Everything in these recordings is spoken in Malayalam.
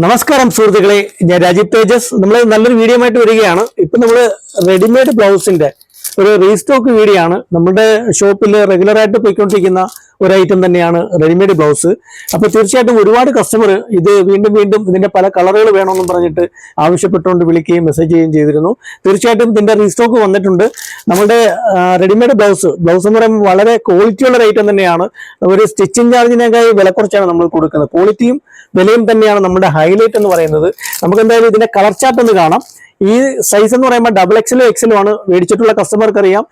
നമസ്കാരം സുഹൃത്തുക്കളെ. ഞാൻ രാജീവ് തേജസ്. നമ്മൾ നല്ലൊരു വീഡിയോ ആയിട്ട് വരികയാണ്. ഇപ്പൊ നമ്മൾ റെഡിമെയ്ഡ് ബ്ലൗസിന്റെ ഒരു റീസ്റ്റോക്ക് വീഡിയോ ആണ്. നമ്മുടെ ഷോപ്പിൽ റെഗുലർ ആയിട്ട് പോയിക്കൊണ്ടിരിക്കുന്ന ഒരു ഐറ്റം തന്നെയാണ് റെഡിമെയ്ഡ് ബ്ലൗസ് അപ്പൊ തീർച്ചയായിട്ടും ഒരുപാട് കസ്റ്റമർ ഇത് വീണ്ടും വീണ്ടും ഇതിന്റെ പല കളറുകൾ വേണമെന്നും പറഞ്ഞിട്ട് ആവശ്യപ്പെട്ടുകൊണ്ട് വിളിക്കുകയും മെസ്സേജ് ചെയ്യുകയും ചെയ്തിരുന്നു. തീർച്ചയായിട്ടും ഇതിന്റെ റീസ്റ്റോക്ക് വന്നിട്ടുണ്ട്. നമ്മുടെ റെഡിമെയ്ഡ് ബ്ലൗസ് ബ്ലൗസ് എന്ന് പറയുമ്പോൾ വളരെ ക്വാളിറ്റി ഉള്ള ഒരു ഐറ്റം തന്നെയാണ്. ഒരു സ്റ്റിച്ചിങ് ചാർജിനേക്കാൾ വില കുറച്ചാണ് നമ്മൾ കൊടുക്കുന്നത്. ക്വാളിറ്റിയും വിലയും തന്നെയാണ് നമ്മുടെ ഹൈലൈറ്റ് എന്ന് പറയുന്നത്. നമുക്ക് എന്തായാലും ഇതിന്റെ കളർ ചാർട്ട് ഒന്ന് കാണാം. ഈ സൈസ് എന്ന് പറയുമ്പോൾ ഡബിൾ എക്സലും എക്സലും ആണ്. മേടിച്ചിട്ടുള്ള കസ്റ്റമർക്ക് അറിയാം.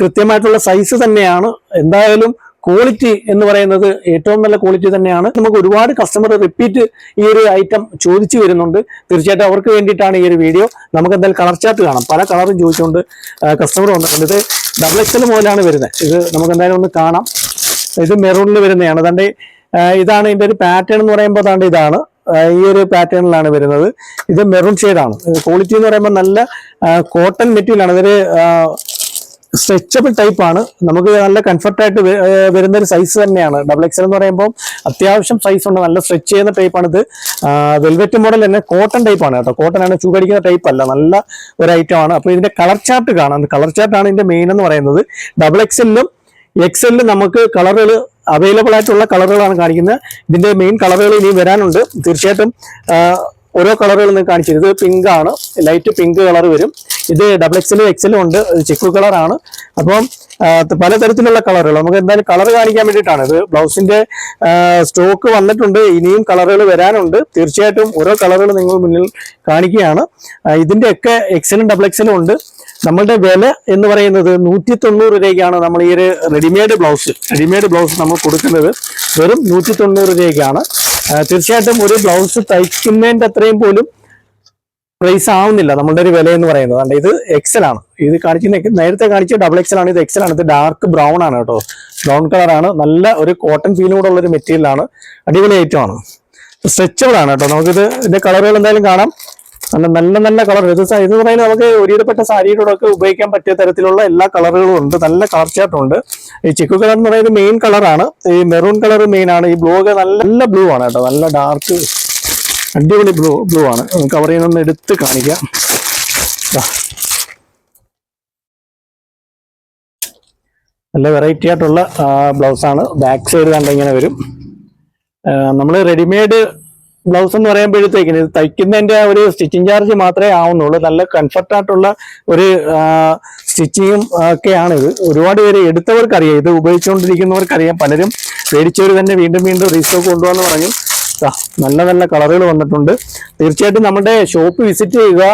കൃത്യമായിട്ടുള്ള സൈസ് തന്നെയാണ്. എന്തായാലും ക്വാളിറ്റി എന്ന് പറയുന്നത് ഏറ്റവും നല്ല ക്വാളിറ്റി തന്നെയാണ്. നമുക്ക് ഒരുപാട് കസ്റ്റമർ റിപ്പീറ്റ് ഈ ഒരു ഐറ്റം ചോദിച്ചു വരുന്നുണ്ട്. തീർച്ചയായിട്ടും അവർക്ക് വേണ്ടിയിട്ടാണ് ഈ ഒരു വീഡിയോ നമുക്ക് എന്തായാലും കളർ ചാർട്ട് കാണാം. പല കളറും ചോദിച്ചുകൊണ്ട് കസ്റ്റമർ വന്നിട്ടുണ്ട്. ഇത് ഡബിൾ എക്സൽ മുതലാണ് വരുന്നത്. ഇത് നമുക്ക് എന്തായാലും ഒന്ന് കാണാം. ഇത് മെറൂണിൽ വരുന്നതാണ്. അതാണ്ട് ഇതാണ് ഇതിന്റെ ഒരു പാറ്റേൺ എന്ന് പറയുമ്പോൾ അതാണ്ട് ഇതാണ്. ഈ ഒരു പാറ്റേണിലാണ് വരുന്നത്. ഇത് മെറൂൺ ഷെയ്ഡാണ് ക്വാളിറ്റി എന്ന് പറയുമ്പോൾ നല്ല കോട്ടൺ മെറ്റീരിയലാണ് ഇതൊരു സ്ട്രെച്ചബിൾ ടൈപ്പ് ആണ്. നമുക്ക് നല്ല കംഫർട്ടായിട്ട് വരുന്ന ഒരു സൈസ് തന്നെയാണ്. ഡബിൾ എക്സൽ എന്ന് പറയുമ്പോൾ അത്യാവശ്യം സൈസ് ഉണ്ട്. നല്ല സ്ട്രെച്ച് ചെയ്യുന്ന ടൈപ്പാണ് ഇത് വെൽവെറ്റ് മോഡൽ തന്നെ കോട്ടൺ ടൈപ്പാണ് കേട്ടോ. കോട്ടൺ ആണ് ചൂടടിക്കുന്ന ടൈപ്പ് അല്ല. നല്ല ഒരു ഐറ്റം ആണ്. അപ്പോൾ ഇതിന്റെ കളർ ചാർട്ട് കാണാം. കളർ ചാർട്ടാണ് ഇതിന്റെ മെയിൻ എന്ന് പറയുന്നത്. ഡബിൾ എക്സലിലും എക്സലിലും നമുക്ക് കളറുകൾ അവൈലബിൾ ആയിട്ടുള്ള കളറുകളാണ് കാണിക്കുന്നത്. ഇതിന്റെ മെയിൻ കളറുകൾ ഇനി വരാനുണ്ട്. തീർച്ചയായിട്ടും ഓരോ കളറുകൾ നിങ്ങൾ കാണിച്ചു ഇത് പിങ്ക് ആണ്. ലൈറ്റ് പിങ്ക് കളർ വരും. ഇത് ഡബിൾ എക്സലും എക്സലും ഉണ്ട്. ചെക്ക് കളറാണ് അപ്പം പലതരത്തിലുള്ള കളറുകൾ നമുക്ക് എന്തായാലും കളർ കാണിക്കാൻ വേണ്ടിയിട്ടാണ്. ഇത് ബ്ലൗസിന്റെ സ്റ്റോക്ക് വന്നിട്ടുണ്ട്. ഇനിയും കളറുകൾ വരാനുണ്ട്. തീർച്ചയായിട്ടും ഓരോ കളറുകൾ നിങ്ങൾ മുന്നിൽ കാണിക്കുകയാണ്. ഇതിന്റെ ഇതിന്റെയൊക്കെ എക്സലും ഡബിൾ എക്സലും ഉണ്ട്. നമ്മളുടെ വില എന്ന് പറയുന്നത് നൂറ്റി തൊണ്ണൂറ് രൂപയ്ക്കാണ് നമ്മൾ ഈ ഒരു റെഡിമെയ്ഡ് ബ്ലൗസ് റെഡിമെയ്ഡ് ബ്ലൗസ് നമ്മൾ കൊടുക്കുന്നത് വെറും നൂറ്റി തൊണ്ണൂറ് രൂപയ്ക്കാണ് തീർച്ചയായിട്ടും ഒരു ബ്ലൗസ് തയ്ക്കുന്നതിന്റെ അത്രയും പോലും പ്രൈസ് ആവുന്നില്ല. നമ്മളുടെ ഒരു വില എന്ന് പറയുന്നത്. അല്ല ഇത് എക്സൽ ആണ്. ഇത് കാണിക്കുന്ന നേരത്തെ കാണിച്ച ഡബിൾ എക്സൽ ആണ്. ഇത് എക്സൽ ആണ്. ഇത് ഡാർക്ക് ബ്രൗൺ ആണ് കേട്ടോ. ബ്രൗൺ കളറാണ് നല്ല ഒരു കോട്ടൺ കൂടെ ഉള്ള ഒരു മെറ്റീരിയൽ ആണ്. അടിപൊളി ഐറ്റം ആണ്. സ്ട്രെച്ചബിൾ ആണ് കേട്ടോ. നമുക്കിത് ഇതിന്റെ കളറുകൾ എന്തായാലും കാണാം. നല്ല നല്ല നല്ല കളർ ഇത് ഇത് പറയുന്നത് നമുക്ക് ഒരുവിധപ്പെട്ട സാരിയിലൂടെയൊക്കെ ഉപയോഗിക്കാൻ പറ്റിയ തരത്തിലുള്ള എല്ലാ കളറുകളും ഉണ്ട്. നല്ല കളർ ചാർട്ടുണ്ട് ഈ ചിക്കു കളർ എന്ന് പറയുന്നത് മെയിൻ കളറാണ് ഈ മെറൂൺ കളർ മെയിൻ ആണ്. ഈ ബ്ലൂ ഒക്കെ നല്ല ബ്ലൂ ആണ് കേട്ടോ. നല്ല ഡാർക്ക് അടിപൊളി ബ്ലൂ ബ്ലൂ ആണ്. കവർ ചെയ്യുന്നൊന്ന് എടുത്ത് കാണിക്കാം. നല്ല വെറൈറ്റി ആയിട്ടുള്ള ബ്ലൗസാണ് ബാക്ക് സൈഡ് കണ്ട ഇങ്ങനെ വരും. നമ്മൾ റെഡിമെയ്ഡ് ബ്ലൗസ് എന്ന് പറയുമ്പോഴത്തേക്കിന് ഇത് തയ്ക്കുന്നതിന്റെ ഒരു സ്റ്റിച്ചിങ് ചാർജ് മാത്രമേ ആവുന്നുള്ളൂ. നല്ല കംഫർട്ടായിട്ടുള്ള ഒരു സ്റ്റിച്ചിങ്ങും ഒക്കെയാണ് ഇത്. ഒരുപാട് പേര് എടുത്തവർക്കറിയാം ഇത് ഉപയോഗിച്ചുകൊണ്ടിരിക്കുന്നവർക്കറിയാം. പലരും മേടിച്ചവർ തന്നെ വീണ്ടും വീണ്ടും റീസ്റ്റോക്ക് കൊണ്ടുപോകാന്ന് പറഞ്ഞു. നല്ല നല്ല കളറുകൾ വന്നിട്ടുണ്ട്. തീർച്ചയായിട്ടും നമ്മുടെ ഷോപ്പ് വിസിറ്റ് ചെയ്യുക.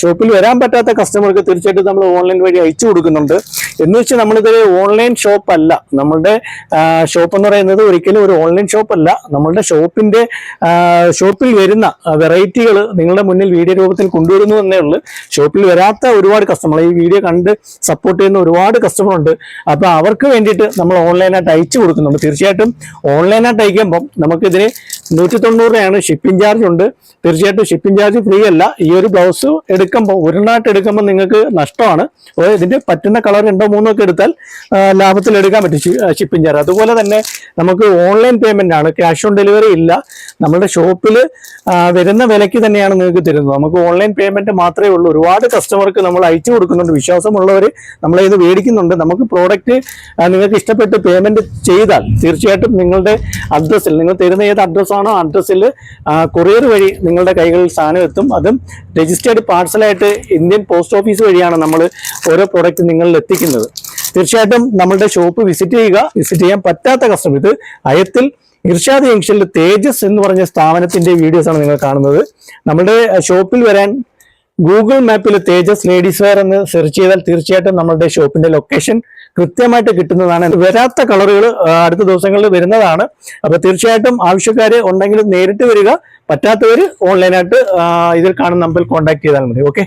ഷോപ്പിൽ വരാൻ പറ്റാത്ത കസ്റ്റമർക്ക് തീർച്ചയായിട്ടും നമ്മൾ ഓൺലൈൻ വഴി അയച്ചു കൊടുക്കുന്നുണ്ട്. എന്ന് വെച്ച് നമ്മളിതൊരു ഓൺലൈൻ ഷോപ്പ് അല്ല. നമ്മളുടെ ഷോപ്പ് എന്ന് പറയുന്നത് ഒരിക്കലും ഒരു ഓൺലൈൻ ഷോപ്പ് അല്ല. നമ്മളുടെ ഷോപ്പിന്റെ ഷോപ്പിൽ വരുന്ന വെറൈറ്റികൾ നിങ്ങളുടെ മുന്നിൽ വീഡിയോ രൂപത്തിൽ കൊണ്ടുവരുന്നു എന്നേ ഉള്ളൂ. ഷോപ്പിൽ വരാത്ത ഒരുപാട് കസ്റ്റമർ ഈ വീഡിയോ കണ്ട് സപ്പോർട്ട് ചെയ്യുന്ന ഒരുപാട് കസ്റ്റമർ ഉണ്ട്. അപ്പൊ അവർക്ക് വേണ്ടിയിട്ട് നമ്മൾ ഓൺലൈനായിട്ട് അയച്ചു കൊടുക്കുന്നുണ്ട്. തീർച്ചയായിട്ടും ഓൺലൈനായിട്ട് അയക്കുമ്പം നമുക്കിതിന് നൂറ്റി തൊണ്ണൂറ് രൂപയാണ് ഷിപ്പിംഗ് ചാർജ് ഉണ്ട്. തീർച്ചയായിട്ടും ഷിപ്പിംഗ് ചാർജ് ഫ്രീ അല്ല. ഈ ഒരു ബ്ലൗസ് എടുക്കുമ്പോൾ ഒരെണ്ണമായിട്ട് എടുക്കുമ്പോൾ നിങ്ങൾക്ക് നഷ്ടമാണ്. ഇതിന്റെ പറ്റുന്ന കളർ രണ്ടോ മൂന്നോ ഒക്കെ എടുത്താൽ ലാഭത്തിൽ എടുക്കാൻ പറ്റും ഷിപ്പിംഗ് ചാർജ് അതുപോലെ തന്നെ നമുക്ക് ഓൺലൈൻ പേയ്മെന്റ് ആണ്. ക്യാഷ് ഓൺ ഡെലിവറി ഇല്ല. നമ്മുടെ ഷോപ്പിൽ വരുന്ന വിലയ്ക്ക് തന്നെയാണ് നിങ്ങൾക്ക് തരുന്നത്. നമുക്ക് ഓൺലൈൻ പേയ്മെന്റ് മാത്രമേ ഉള്ളൂ. ഒരുപാട് കസ്റ്റമർക്ക് നമ്മൾ അയച്ചു കൊടുക്കുന്നുണ്ട്. വിശ്വാസമുള്ളവർ നമ്മളെ ഇത് മേടിക്കുന്നുണ്ട്. നമുക്ക് പ്രോഡക്റ്റ് നിങ്ങൾക്ക് ഇഷ്ടപ്പെട്ട് പേയ്മെന്റ് ചെയ്താൽ തീർച്ചയായിട്ടും നിങ്ങളുടെ അഡ്രസ്സിൽ നിങ്ങൾ തരുന്ന ഏത് അഡ്രസ്സാണോ അഡ്രസ്സിൽ കൊറിയർ വഴി നിങ്ങളുടെ കൈകളിൽ സാധനം എത്തും. അതും രജിസ്റ്റേർഡ് പാർസലായിട്ട് ഇന്ത്യൻ പോസ്റ്റ് ഓഫീസ് വഴിയാണ് നമ്മൾ ഓരോ പ്രോഡക്റ്റ് നിങ്ങളിൽ എത്തിക്കുന്നത്. തീർച്ചയായിട്ടും നമ്മളുടെ ഷോപ്പ് വിസിറ്റ് ചെയ്യുക വിസിറ്റ് ചെയ്യാൻ പറ്റാത്ത കസ്റ്റമർ ഇത് അയത്തിൽ ഇർഷാദ് ജംഗ്ഷനിൽ തേജസ് എന്ന് പറഞ്ഞ സ്ഥാപനത്തിന്റെ വീഡിയോസ് ആണ് നിങ്ങൾ കാണുന്നത്. നമ്മുടെ ഷോപ്പിൽ വരാൻ ഗൂഗിൾ മാപ്പിൽ തേജസ് ലേഡീസ് വെയർ എന്ന് സെർച്ച് ചെയ്താൽ തീർച്ചയായിട്ടും നമ്മളുടെ ഷോപ്പിന്റെ ലൊക്കേഷൻ കൃത്യമായിട്ട് കിട്ടുന്നതാണ്. വരാത്ത കളറുകൾ അടുത്ത ദിവസങ്ങളിൽ വരുന്നതാണ്. അപ്പൊ തീർച്ചയായിട്ടും ആവശ്യക്കാർ ഉണ്ടെങ്കിൽ നേരിട്ട് വരിക. പറ്റാത്തവർ ഓൺലൈനായിട്ട് ഇതിൽ കാണുന്ന നമ്പറിൽ കോൺടാക്ട് ചെയ്താൽ മതി. ഓക്കെ